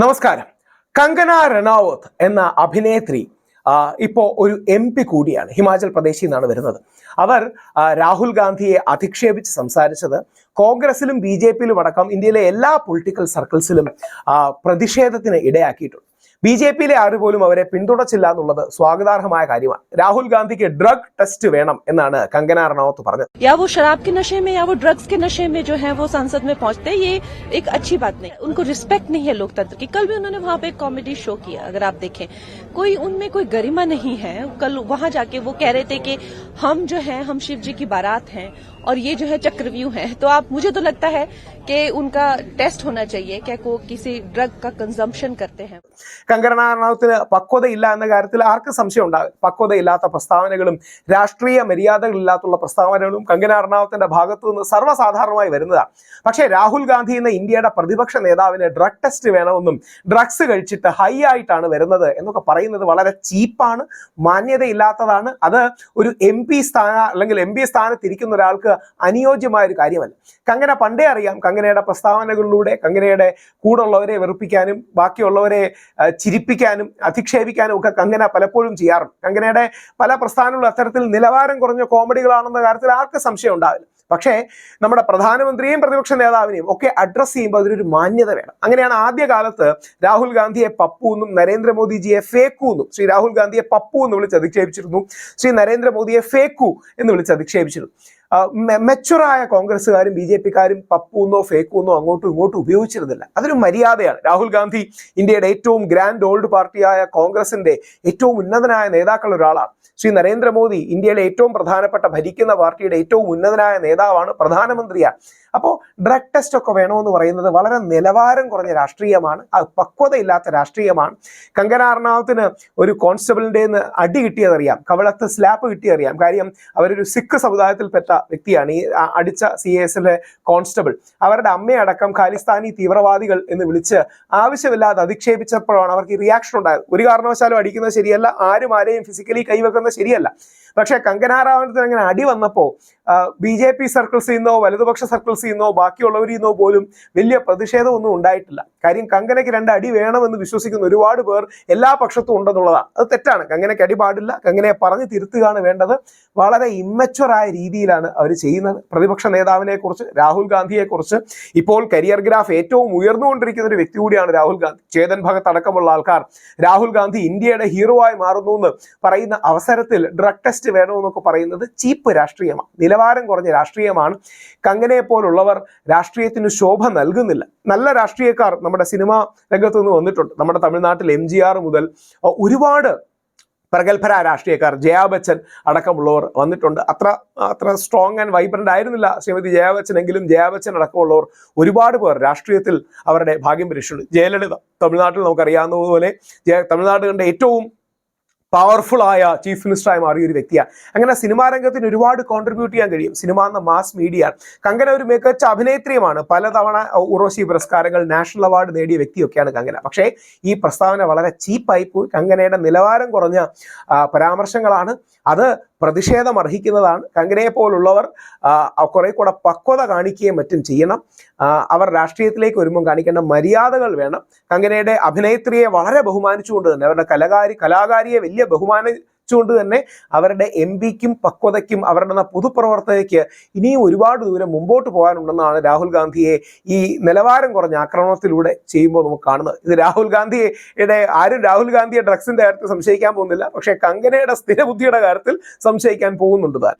നമസ്കാരം. കങ്കന റണാവത്ത് എന്ന അഭിനേത്രി ഇപ്പോൾ ഒരു എം പി കൂടിയാണ് ഹിമാചൽ പ്രദേശിൽ നിന്നാണ് വരുന്നത്. അവർ രാഹുൽ ഗാന്ധിയെ അധിക്ഷേപിച്ച് സംസാരിച്ചത് കോൺഗ്രസിലും ബി ജെ പിയിലും അടക്കം ഇന്ത്യയിലെ എല്ലാ പൊളിറ്റിക്കൽ സർക്കിൾസിലും പ്രതിഷേധത്തിന് ഇടയാക്കിയിട്ടുണ്ട്. ബി ജെ പിയിലെ ആര് പോലും അവരെ പിന്തുണച്ചില്ല എന്നുള്ളത് സ്വാഗതാർഹമായ കാര്യമാണ് രാഹുൽ ഗാന്ധിക്ക് ഡ്രഗ് ടെസ്റ്റ് വേണം എന്നാണ് കങ്കന റണാവത്ത് പറഞ്ഞത് या वो शराब के नशे में या वो ड्रग्स के नशे में जो है वो संसद में पहुंचते हैं, ये एक अच्छी बात नहीं उनको रिस्पेक्ट नहीं है लोकतंत्र की कल भी उन्होंने वहां पे एक कॉमेडी शो किया अगर आप देखें कोई उनमें कोई गरिमा नहीं है कल वहां जाके वो कह रहे थे कि हम जो है हम शिव जी की बारात हैं और ये जो है चक्रव्यूह है तो आप मुझे तो लगता है कि उनका टेस्ट होना चाहिए क्या को किसी ड्रग का कंजम्पशन करते हैं കങ്കണ റണാവത്തിന് പക്വതയില്ല എന്ന കാര്യത്തിൽ ആർക്ക് സംശയം ഉണ്ടാകും പക്വതയില്ലാത്ത പ്രസ്താവനകളും രാഷ്ട്രീയ മര്യാദകളില്ലാത്തുള്ള പ്രസ്താവനകളും കങ്കന റണാവത്തിന്റെ ഭാഗത്തു നിന്ന് സർവ്വസാധാരണമായി വരുന്നതാണ് പക്ഷേ രാഹുൽ ഗാന്ധി എന്ന ഇന്ത്യയുടെ പ്രതിപക്ഷ നേതാവിന് ഡ്രഗ് ടെസ്റ്റ് വേണമെന്നും ഡ്രഗ്സ് കഴിച്ചിട്ട് ഹൈ ആയിട്ടാണ് വരുന്നത് എന്നൊക്കെ പറയുന്നത് വളരെ ചീപ്പാണ് മാന്യതയില്ലാത്തതാണ് അത് ഒരു എം പി സ്ഥാന അല്ലെങ്കിൽ എം പി സ്ഥാനത്തിരിക്കുന്ന ഒരാൾക്ക് അനുയോജ്യമായ ഒരു കാര്യമല്ല. കങ്കന പണ്ടേ അറിയാം കങ്കനയുടെ പ്രസ്താവനകളിലൂടെ കങ്കനയുടെ കൂടുള്ളവരെ വെറുപ്പിക്കാനും ബാക്കിയുള്ളവരെ ചിരിപ്പിക്കാനും അധിക്ഷേപിക്കാനും ഒക്കെ കങ്കന പലപ്പോഴും ചെയ്യാറുണ്ട്. കങ്കനയുടെ പല പ്രസ്ഥാനങ്ങളും അത്തരത്തിൽ നിലവാരം കുറഞ്ഞ കോമഡികളാണെന്ന കാര്യത്തിൽ ആർക്ക് സംശയം ഉണ്ടാവില്ല. പക്ഷേ നമ്മുടെ പ്രധാനമന്ത്രിയും പ്രതിപക്ഷ നേതാവിനെയും ഒക്കെ അഡ്രസ്സ് ചെയ്യുമ്പോൾ അതിനൊരു മാന്യത വേണം. അങ്ങനെയാണ് ആദ്യ കാലത്ത് രാഹുൽ ഗാന്ധിയെ പപ്പു എന്നും നരേന്ദ്രമോദിജിയെ ഫേക്കു എന്നും ശ്രീ രാഹുൽ ഗാന്ധിയെ പപ്പു എന്ന് വിളിച്ച് അധിക്ഷേപിച്ചിരുന്നു ശ്രീ നരേന്ദ്രമോദിയെ ഫേക്കു എന്ന് വിളിച്ച് അധിക്ഷേപിച്ചിരുന്നു. മെച്ചുറായ കോൺഗ്രസ്സുകാരും ബി ജെ പിക്കാരും പപ്പൂന്നോ ഫേക്കൂന്നോ അങ്ങോട്ടും ഇങ്ങോട്ടും ഉപയോഗിച്ചിരുന്നില്ല. അതൊരു മര്യാദയാണ്. രാഹുൽ ഗാന്ധി ഇന്ത്യയുടെ ഏറ്റവും ഗ്രാൻഡ് ഓൾഡ് പാർട്ടിയായ കോൺഗ്രസിന്റെ ഏറ്റവും ഉന്നതനായ നേതാക്കളിൽ ഒരാളാണ്. ശ്രീ നരേന്ദ്രമോദി ഇന്ത്യയിലെ ഏറ്റവും പ്രധാനപ്പെട്ട ഭരിക്കുന്ന പാർട്ടിയുടെ ഏറ്റവും ഉന്നതനായ നേതാവാണ് പ്രധാനമന്ത്രിയാണ്. അപ്പോൾ ഡ്രഗ് ടെസ്റ്റ് ഒക്കെ വേണമെന്ന് പറയുന്നത് വളരെ നിലവാരം കുറഞ്ഞ രാഷ്ട്രീയമാണ്. അത് പക്വതയില്ലാത്ത രാഷ്ട്രീയമാണ്. കങ്കന അർണാവത്തിന് ഒരു കോൺസ്റ്റബിളിന്റെ അടി കിട്ടിയതറിയാം. കവളത്ത് സ്ലാപ്പ് കിട്ടിയറിയാം കാര്യം അവരൊരു സിഖ് സമുദായത്തിൽപ്പെട്ട വ്യക്തിയാണ്. ഈ അടിച്ച സി എസ് എൽ കോൺസ്റ്റബിൾ. അവരുടെ അമ്മയടക്കം ഖാലിസ്ഥാനി തീവ്രവാദികൾ എന്ന് വിളിച്ച് ആവശ്യമില്ലാതെ അധിക്ഷേപിച്ചപ്പോഴാണ് അവർക്ക് ഈ റിയാക്ഷൻ ഉണ്ടായത്. ഒരു കാരണവശാലും അടിക്കുന്നത് ശരിയല്ല. ആരും ആരെയും ഫിസിക്കലി കൈവെക്കുന്നത് ശരിയല്ല. പക്ഷേ കങ്കനാറാവണത്തിന് അങ്ങനെ അടി വന്നപ്പോൾ ബി ജെ പി സർക്കിൾസിൽ നിന്നോ വലതുപക്ഷ സർക്കിൾസിൽ നിന്നോ ബാക്കിയുള്ളവരിൽ നിന്നോ പോലും വലിയ പ്രതിഷേധമൊന്നും ഉണ്ടായിട്ടില്ല. കാര്യം കങ്കനയ്ക്ക് രണ്ട് അടി വേണമെന്ന് വിശ്വസിക്കുന്ന ഒരുപാട് പേർ എല്ലാ പക്ഷത്തും ഉണ്ടെന്നുള്ളതാണ് അത് തെറ്റാണ്. കങ്കനയ്ക്ക് അടി പാടില്ല. കങ്കനയെ പറഞ്ഞു തിരുത്തുകയാണ് വേണ്ടത്. വളരെ ഇമ്മച്ചുവറായ രീതിയിലാണ് അവർ ചെയ്യുന്നത്. പ്രതിപക്ഷ നേതാവിനെ കുറിച്ച് രാഹുൽ ഗാന്ധിയെ കുറിച്ച് ഇപ്പോൾ കരിയർ ഗ്രാഫ് ഏറ്റവും ഉയർന്നുകൊണ്ടിരിക്കുന്ന ഒരു വ്യക്തി കൂടിയാണ് രാഹുൽ ഗാന്ധി. ചേതൻ ഭഗത് അടക്കമുള്ള ആൾക്കാർ. രാഹുൽ ഗാന്ധി ഇന്ത്യയുടെ ഹീറോ ആയി മാറുന്നു എന്ന് പറയുന്ന അവസരത്തിൽ ഡ്രഗ് ടെസ്റ്റ് വേണമെന്നൊക്കെ പറയുന്നത് ചീപ്പ് രാഷ്ട്രീയമാണ് നിലവാരം കുറഞ്ഞ രാഷ്ട്രീയമാണ്. കങ്ങനെ പോലുള്ളവർ രാഷ്ട്രീയത്തിന് ശോഭ നൽകുന്നില്ല. നല്ല രാഷ്ട്രീയക്കാർ നമ്മുടെ സിനിമാ രംഗത്ത് നിന്ന് വന്നിട്ടുണ്ട്. നമ്മുടെ തമിഴ്നാട്ടിൽ എം ജി ആർ മുതൽ ഒരുപാട് പ്രഗത്ഭരായ രാഷ്ട്രീയക്കാർ ജയാ ബച്ചൻ അടക്കമുള്ളവർ വന്നിട്ടുണ്ട്. അത്ര അത്ര സ്ട്രോങ് ആൻഡ് വൈബ്രന്റ് ആയിരുന്നില്ല ശ്രീമതി ജയാ ബച്ചൻ എങ്കിലും. ജയാ ബച്ചൻ അടക്കമുള്ളവർ ഒരുപാട് പേർ രാഷ്ട്രീയത്തിൽ അവരുടെ ഭാഗ്യം പരീക്ഷിച്ചു ജയലളിത തമിഴ്നാട്ടിൽ നമുക്കറിയാവുന്നതുപോലെ തമിഴ്നാട് കണ്ട ഏറ്റവും പവർഫുൾ ആയ ചീഫ് മിനിസ്റ്ററായി മാറിയ ഒരു വ്യക്തിയാണ്. അങ്ങനെ സിനിമാ രംഗത്തിന് ഒരുപാട് കോൺട്രിബ്യൂട്ട് ചെയ്യാൻ കഴിയും. സിനിമ എന്ന മാസ് മീഡിയ കങ്കന ഒരു മികച്ച അഭിനേത്രിയുമാണ്. പലതവണ ഉറോസി പുരസ്കാരങ്ങൾ നാഷണൽ അവാർഡ് നേടിയ വ്യക്തിയൊക്കെയാണ് കങ്കന. പക്ഷേ ഈ പ്രസ്താവന വളരെ ചീപ്പായി പോയി. കങ്കനയുടെ നിലവാരം കുറഞ്ഞ പരാമർശങ്ങളാണ്. അത് പ്രതിഷേധം അർഹിക്കുന്നതാണ്. കങ്കനയെ പോലുള്ളവർ കുറെ കൂടെ പക്വത കാണിക്കുകയും മറ്റും ചെയ്യണം. അവർ രാഷ്ട്രീയത്തിലേക്ക് വരുമ്പോൾ കാണിക്കേണ്ട മര്യാദകൾ വേണം. കങ്കനയുടെ അഭിനേത്രിയെ വളരെ ബഹുമാനിച്ചുകൊണ്ട് തന്നെ അവരുടെ കലാകാരി കലാകാരിയെ വലിയ ബഹുമാനിച്ചുകൊണ്ട് തന്നെ അവരുടെ എം പിക്കും പക്വതയ്ക്കും അവരുടെ പൊതുപ്രവർത്തകയ്ക്ക് ഇനിയും ഒരുപാട് ദൂരം മുമ്പോട്ട് പോകാനുണ്ടെന്നാണ് രാഹുൽ ഗാന്ധിയെ ഈ നിലവാരം കുറഞ്ഞ ആക്രമണത്തിലൂടെ ചെയ്യുമ്പോൾ നമുക്ക് കാണുന്നത്. ഇത് രാഹുൽ ഗാന്ധിയുടെ ആരും രാഹുൽ ഗാന്ധിയെ ഡ്രഗ്സിന്റെ കാര്യത്തിൽ സംശയിക്കാൻ പോകുന്നില്ല. പക്ഷേ കങ്കനയുടെ സ്ഥിരബുദ്ധിയുടെ കാര്യത്തിൽ സംശയിക്കാൻ പോകുന്നുണ്ട് താൻ.